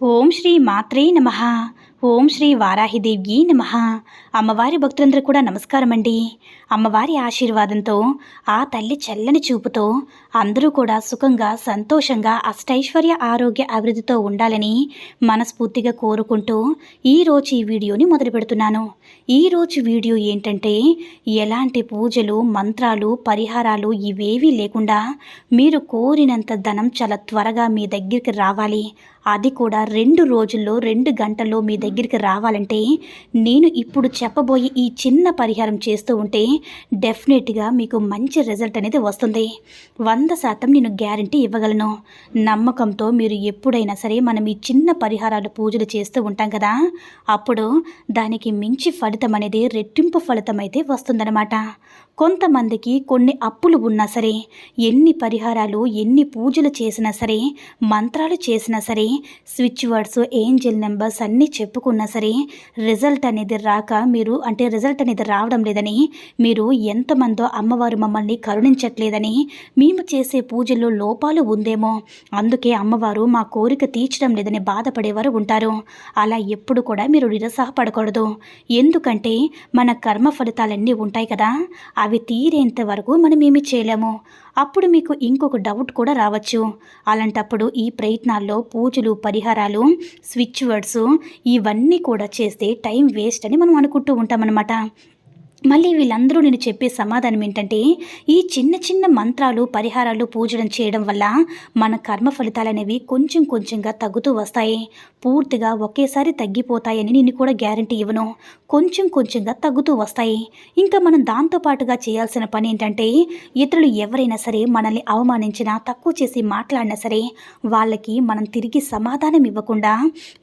ఓం శ్రీ మాత్రే నమ. ఓం శ్రీ వారాహిదేవ్యి నమ. అమ్మవారి భక్తులందరూ కూడా నమస్కారం అండి. అమ్మవారి ఆశీర్వాదంతో ఆ తల్లి చల్లని చూపుతో అందరూ కూడా సుఖంగా సంతోషంగా అష్టైశ్వర్య ఆరోగ్య అభివృద్ధితో ఉండాలని మనస్ఫూర్తిగా కోరుకుంటూ ఈరోజు ఈ వీడియోని మొదలు పెడుతున్నాను. ఈరోజు వీడియో ఏంటంటే ఎలాంటి పూజలు మంత్రాలు పరిహారాలు ఇవేవీ లేకుండా మీరు కోరినంత ధనం చాలా త్వరగా మీ దగ్గరికి రావాలి. అది కూడా రెండు రోజుల్లో రెండు గంటల్లో మీ దగ్గరికి రావాలంటే నేను ఇప్పుడు చెప్పబోయే ఈ చిన్న పరిహారం చేస్తూ ఉంటే డెఫినెట్గా మీకు మంచి రిజల్ట్ అనేది వస్తుంది. వంద శాతం నేను గ్యారంటీ ఇవ్వగలను. నమ్మకంతో మీరు ఎప్పుడైనా సరే మనం ఈ చిన్న పరిహారాలు పూజలు చేస్తూ ఉంటాం కదా అప్పుడు దానికి మించి ఫలితం అనేది రెట్టింపు ఫలితం అయితే వస్తుందన్నమాట. కొంతమందికి కొన్ని అప్పులు ఉన్నా సరే ఎన్ని పరిహారాలు ఎన్ని పూజలు చేసినా సరే మంత్రాలు చేసినా సరే స్విచ్ వర్డ్స్ ఏంజిల్ నెంబర్స్ అన్నీ చెప్పుకున్నా సరే రిజల్ట్ అనేది రాక మీరు అంటే రిజల్ట్ అనేది రావడం లేదని మీరు ఎంతమందో అమ్మవారు మమ్మల్ని కరుణించట్లేదని మేము చేసే పూజల్లో లోపాలు ఉందేమో అందుకే అమ్మవారు మా కోరిక తీర్చడం లేదని బాధపడేవారు ఉంటారు. అలా ఎప్పుడు కూడా మీరు నిరుత్సాహపడకూడదు ఎందుకంటే మన కర్మ ఫలితాలన్నీ ఉంటాయి కదా అవి తీరేంత వరకు మనం ఏమి చేయలేము. అప్పుడు మీకు ఇంకొక డౌట్ కూడా రావచ్చు. అలాంటప్పుడు ఈ ప్రయత్నాల్లో పూజ రోజులు పరిహారాలు స్విచ్ వర్డ్స్ ఇవన్నీ కూడా చేస్తే టైం వేస్ట్ అని మనం అనుకుంటూ ఉంటామన్నమాట. మళ్ళీ వీళ్ళందరూ నేను చెప్పే సమాధానం ఏంటంటే ఈ చిన్న చిన్న మంత్రాలు పరిహారాలు పూజడం చేయడం వల్ల మన కర్మ ఫలితాలు అనేవి కొంచెం కొంచెంగా తగ్గుతూ వస్తాయి. పూర్తిగా ఒకేసారి తగ్గిపోతాయని నేను కూడా గ్యారంటీ ఇవ్వను. కొంచెం కొంచెంగా తగ్గుతూ వస్తాయి. ఇంకా మనం దాంతోపాటుగా చేయాల్సిన పని ఏంటంటే ఇతరులు ఎవరైనా సరే మనల్ని అవమానించినా తక్కువ చేసి మాట్లాడినా సరే వాళ్ళకి మనం తిరిగి సమాధానం ఇవ్వకుండా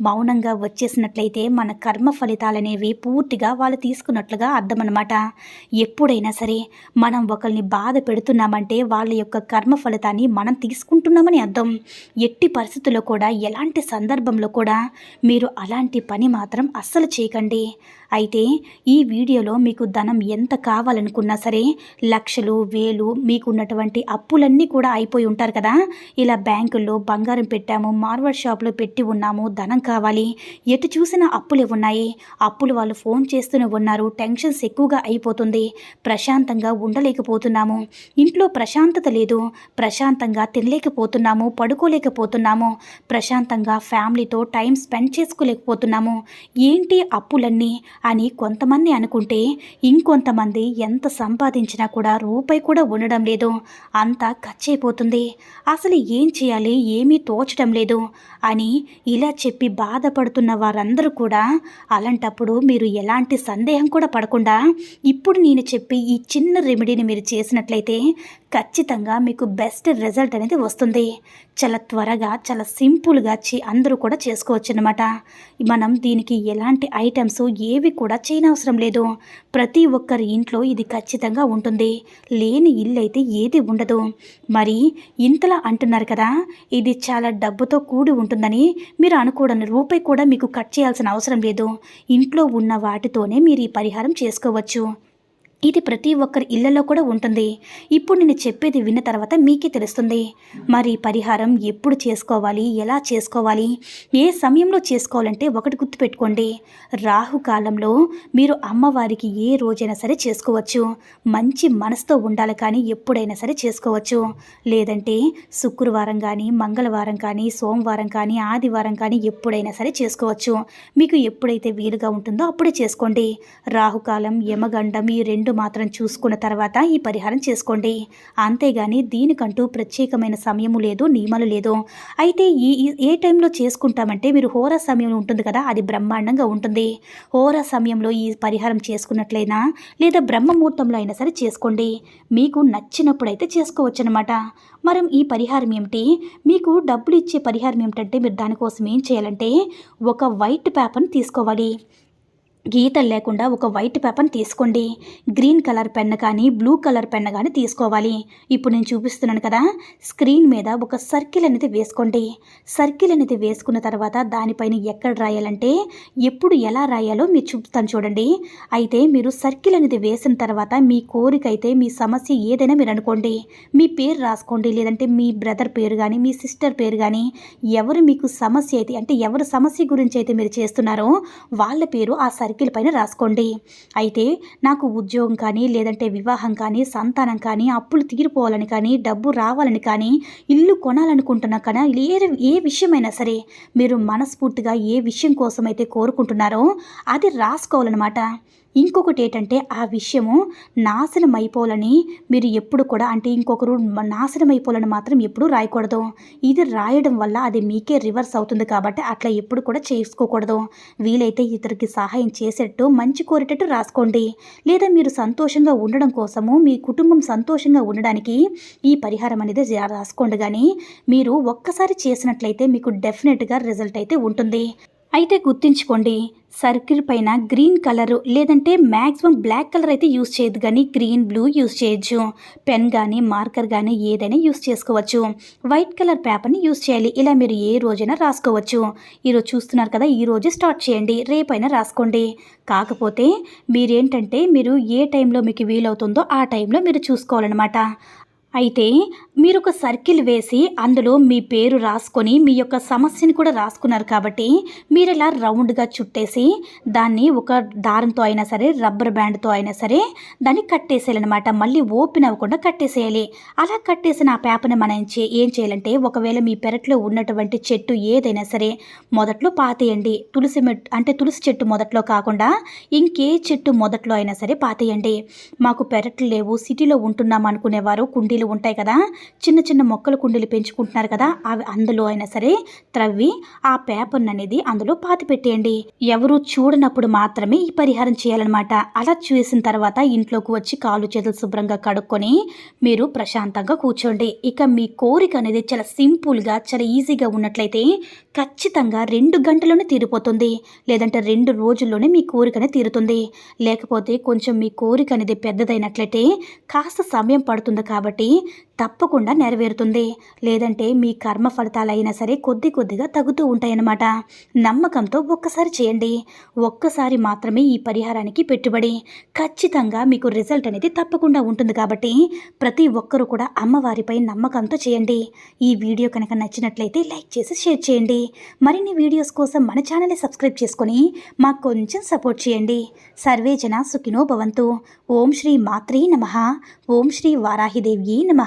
మౌనంగా వచ్చేసినట్లయితే మన కర్మ ఫలితాలనేవి పూర్తిగా వాళ్ళు తీసుకున్నట్లుగా అర్థం అనమాట ఎప్పుడైనా సరే మనం ఒకరిని బాధ పెడుతున్నామంటే వాళ్ళ యొక్క కర్మ ఫలితాన్ని మనం తీసుకుంటున్నామని అర్థం. ఎట్టి పరిస్థితుల్లో కూడా ఎలాంటి సందర్భంలో కూడా మీరు అలాంటి పని మాత్రం అస్సలు చేయకండి. అయితే ఈ వీడియోలో మీకు ధనం ఎంత కావాలనుకున్నా సరే లక్షలు వేలు మీకున్నటువంటి అప్పులన్నీ కూడా అయిపోయి ఉంటారు కదా. ఇలా బ్యాంకుల్లో బంగారం పెట్టాము మార్వర్ షాప్లో పెట్టి ఉన్నాము ధనం కావాలి. ఎటు చూసినా అప్పులే ఉన్నాయి. అప్పులు వాళ్ళు ఫోన్ చేస్తూనే ఉన్నారు. టెన్షన్స్ ఎక్కువగా అయిపోతుంది. ప్రశాంతంగా ఉండలేకపోతున్నాము. ఇంట్లో ప్రశాంతత లేదు. ప్రశాంతంగా తినలేకపోతున్నాము పడుకోలేకపోతున్నాము. ప్రశాంతంగా ఫ్యామిలీతో టైం స్పెండ్ చేసుకోలేకపోతున్నాము. ఏంటి అప్పులన్నీ? అని కొంతమంది అనుకుంటే ఇంకొంతమంది ఎంత సంపాదించినా కూడా రూపాయి కూడా ఉండడం లేదు. అంతా ఖర్చయిపోతుంది అసలు ఏం చేయాలి? ఏమీ తోచడం లేదు అని ఇలా చెప్పి బాధపడుతున్న వారందరూ కూడా అలాంటప్పుడు మీరు ఎలాంటి సందేహం కూడా పడకుండా ఇప్పుడు నేను చెప్పి ఈ చిన్న రెమెడీని మీరు చేసినట్లయితే ఖచ్చితంగా మీకు బెస్ట్ రిజల్ట్ అనేది వస్తుంది. చాలా త్వరగా చాలా సింపుల్గా చే అందరూ కూడా చేసుకోవచ్చు అనమాట మనం దీనికి ఎలాంటి ఐటమ్స్ ఏవి కూడా చేయనవసరం లేదు. ప్రతి ఒక్కరి ఇంట్లో ఇది ఖచ్చితంగా ఉంటుంది. లేని ఇల్లు అయితే ఏది ఉండదు. మరి ఇంతలా అంటున్నారు కదా ఇది చాలా డబ్బుతో కూడి ఉంటుందని మీరు అనుకోవడం రూపాయి కూడా మీకు కట్ చేయాల్సిన అవసరం లేదు. ఇంట్లో ఉన్న వాటితోనే మీరు ఈ పరిహారం చేసుకోవచ్చు. ఇది ప్రతి ఒక్కరి ఇళ్ళలో కూడా ఉంటుంది. ఇప్పుడు నేను చెప్పేది విన్న తర్వాత మీకే తెలుస్తుంది. మరి పరిహారం ఎప్పుడు చేసుకోవాలి? ఎలా చేసుకోవాలి? ఏ సమయంలో చేసుకోవాలంటే ఒకటి గుర్తుపెట్టుకోండి. రాహుకాలంలో మీరు అమ్మవారికి ఏ రోజైనా సరే చేసుకోవచ్చు. మంచి మనసుతో ఉండాలి కానీ ఎప్పుడైనా సరే చేసుకోవచ్చు. లేదంటే శుక్రవారం కానీ మంగళవారం కానీ సోమవారం కానీ ఆదివారం కానీ ఎప్పుడైనా సరే చేసుకోవచ్చు. మీకు ఎప్పుడైతే వీలుగా ఉంటుందో అప్పుడే చేసుకోండి. రాహుకాలం యమగండం ఈ రెండు మాత్రం చూసుకున్న తర్వాత ఈ పరిహారం చేసుకోండి. అంతేగాని దీనికంటూ ప్రత్యేకమైన సమయము లేదు నియమాలు లేదు. అయితే ఈ ఏ టైంలో చేసుకుంటామంటే మీరు హోరా సమయం ఉంటుంది కదా అది బ్రహ్మాండంగా ఉంటుంది. హోరా సమయంలో ఈ పరిహారం చేసుకున్నట్లయినా లేదా బ్రహ్మముహూర్తంలో అయినా సరే చేసుకోండి. మీకు నచ్చినప్పుడు అయితే చేసుకోవచ్చు అనమాట మరి ఈ పరిహారం ఏమిటి? మీకు డబ్బులు ఇచ్చే పరిహారం ఏమిటంటే మీరు దానికోసం ఏం చేయాలంటే ఒక వైట్ పేపర్ని తీసుకోవాలి. గీతలు లేకుండా ఒక వైట్ పేపర్ని తీసుకోండి. గ్రీన్ కలర్ పెన్ కానీ బ్లూ కలర్ పెన్ కానీ తీసుకోవాలి. ఇప్పుడు నేను చూపిస్తున్నాను కదా స్క్రీన్ మీద ఒక సర్కిల్ అనేది వేసుకోండి. సర్కిల్ అనేది వేసుకున్న తర్వాత దానిపైన ఎక్కడ రాయాలంటే ఎప్పుడు ఎలా రాయాలో మీరు చూపుతాను చూడండి. అయితే మీరు సర్కిల్ అనేది వేసిన తర్వాత మీ కోరిక అయితే మీ సమస్య ఏదైనా మీరు అనుకోండి. మీ పేరు రాసుకోండి లేదంటే మీ బ్రదర్ పేరు కానీ మీ సిస్టర్ పేరు కానీ ఎవరు మీకు సమస్య అయితే అంటే ఎవరు సమస్య గురించి అయితే మీరు చేస్తున్నారో వాళ్ళ పేరు ఆ సర్కిల్ పైన రాసుకోండి. అయితే నాకు ఉద్యోగం కానీ లేదంటే వివాహం కానీ సంతానం కానీ అప్పులు తీరిపోవాలని కానీ డబ్బు రావాలని కానీ ఇల్లు కొనాలనుకుంటున్నా కానీ ఏ ఏ విషయమైనా సరే మీరు మనస్ఫూర్తిగా ఏ విషయం కోసమైతే కోరుకుంటున్నారో అది రాసుకోవాలన్నమాట. ఇంకొకటి ఏంటంటే ఆ విషయము నాశనం అయిపోవాలని మీరు ఎప్పుడు కూడా అంటే ఇంకొకరు నాశనం అయిపోవాలని మాత్రం ఎప్పుడూ రాయకూడదు. ఇది రాయడం వల్ల అది మీకే రివర్స్ అవుతుంది కాబట్టి అట్లా ఎప్పుడు కూడా చేసుకోకూడదు. వీలైతే ఇతరికి సహాయం చేసేటట్టు మంచి కోరేటట్టు రాసుకోండి. లేదా మీరు సంతోషంగా ఉండడం కోసము మీ కుటుంబం సంతోషంగా ఉండడానికి ఈ పరిహారం అనేది రాసుకోండి. కానీ మీరు ఒక్కసారి చేసినట్లయితే మీకు డెఫినెట్గా రిజల్ట్ అయితే ఉంటుంది. అయితే గుర్తుంచుకోండి సర్కిల్ పైన గ్రీన్ కలర్ లేదంటే మ్యాక్సిమం బ్లాక్ కలర్ అయితే యూస్ చేయదు కానీ గ్రీన్ బ్లూ యూస్ చేయొచ్చు. పెన్ కానీ మార్కర్ కానీ ఏదైనా యూస్ చేసుకోవచ్చు. వైట్ కలర్ పేపర్ని యూస్ చేయాలి. ఇలా మీరు ఏ రోజైనా రాసుకోవచ్చు. ఈరోజు చూస్తున్నారు కదా ఈ రోజు స్టార్ట్ చేయండి. రేపైనా రాసుకోండి. కాకపోతే మీరేంటంటే మీరు ఏ టైంలో మీకు వీలవుతుందో ఆ టైంలో మీరు చూసుకోవాలన్నమాట. అయితే మీరు ఒక సర్కిల్ వేసి అందులో మీ పేరు రాసుకొని మీ యొక్క సమస్యని కూడా రాసుకున్నారు కాబట్టి మీరు ఇలా రౌండ్గా చుట్టేసి దాన్ని ఒక దారంతో అయినా సరే రబ్బర్ బ్యాండ్తో అయినా సరే దాన్ని కట్టేసేయాలన్నమాట. మళ్ళీ ఓపెన్ అవ్వకుండా కట్టేసేయాలి. అలా కట్టేసిన ఆ పేపర్ని మనం ఏం చేయాలంటే ఒకవేళ మీ పెరట్లో ఉన్నటువంటి చెట్టు ఏదైనా సరే మొదట్లో పాతేయండి. తులసి మెట్ అంటే తులసి చెట్టు మొదట్లో కాకుండా ఇంకే చెట్టు మొదట్లో అయినా సరే పాతేయండి. మాకు పెరట్లు లేవు సిటీలో ఉంటున్నాం అనుకునేవారు కుండీ కుండీలు ఉంటాయి కదా చిన్న చిన్న మొక్కల కుండీలు పెంచుకుంటున్నారు కదా అవి అందులో అయినా సరే త్రవ్వి ఆ పేపర్ను అనేది అందులో పాతి పెట్టేయండి. ఎవరు చూడనప్పుడు మాత్రమే ఈ పరిహారం చేయాలన్నమాట. అలా చేసిన తర్వాత ఇంట్లోకి వచ్చి కాలు చేతులు శుభ్రంగా కడుక్కొని మీరు ప్రశాంతంగా కూర్చోండి. ఇక మీ కోరిక అనేది చాలా సింపుల్గా చాలా ఈజీగా ఉన్నట్లయితే ఖచ్చితంగా రెండు గంటల్లోనే తీరిపోతుంది. లేదంటే రెండు రోజుల్లోనే మీ కోరిక అనేది తీరుతుంది. లేకపోతే కొంచెం మీ కోరిక అనేది పెద్దదైనట్లయితే కాస్త సమయం పడుతుంది కాబట్టి Tr తప్పకుండా నెరవేరుతుంది. లేదంటే మీ కర్మ ఫలితాలైనా సరే కొద్ది కొద్దిగా తగ్గుతూ ఉంటాయన్నమాట. నమ్మకంతో ఒక్కసారి చేయండి. ఒక్కసారి మాత్రమే ఈ పరిహారానికి పెట్టుబడి. ఖచ్చితంగా మీకు రిజల్ట్ అనేది తప్పకుండా ఉంటుంది కాబట్టి ప్రతి ఒక్కరూ కూడా అమ్మవారిపై నమ్మకంతో చేయండి. ఈ వీడియో కనుక నచ్చినట్లయితే లైక్ చేసి షేర్ చేయండి. మరిన్ని వీడియోస్ కోసం మన ఛానల్ని సబ్స్క్రైబ్ చేసుకొని మాకు కొంచెం సపోర్ట్ చేయండి. సర్వే జన సుఖినో భవంతు. ఓం శ్రీ మాత్రే నమ. ఓం శ్రీ వారాహిదేవ్యే నమ.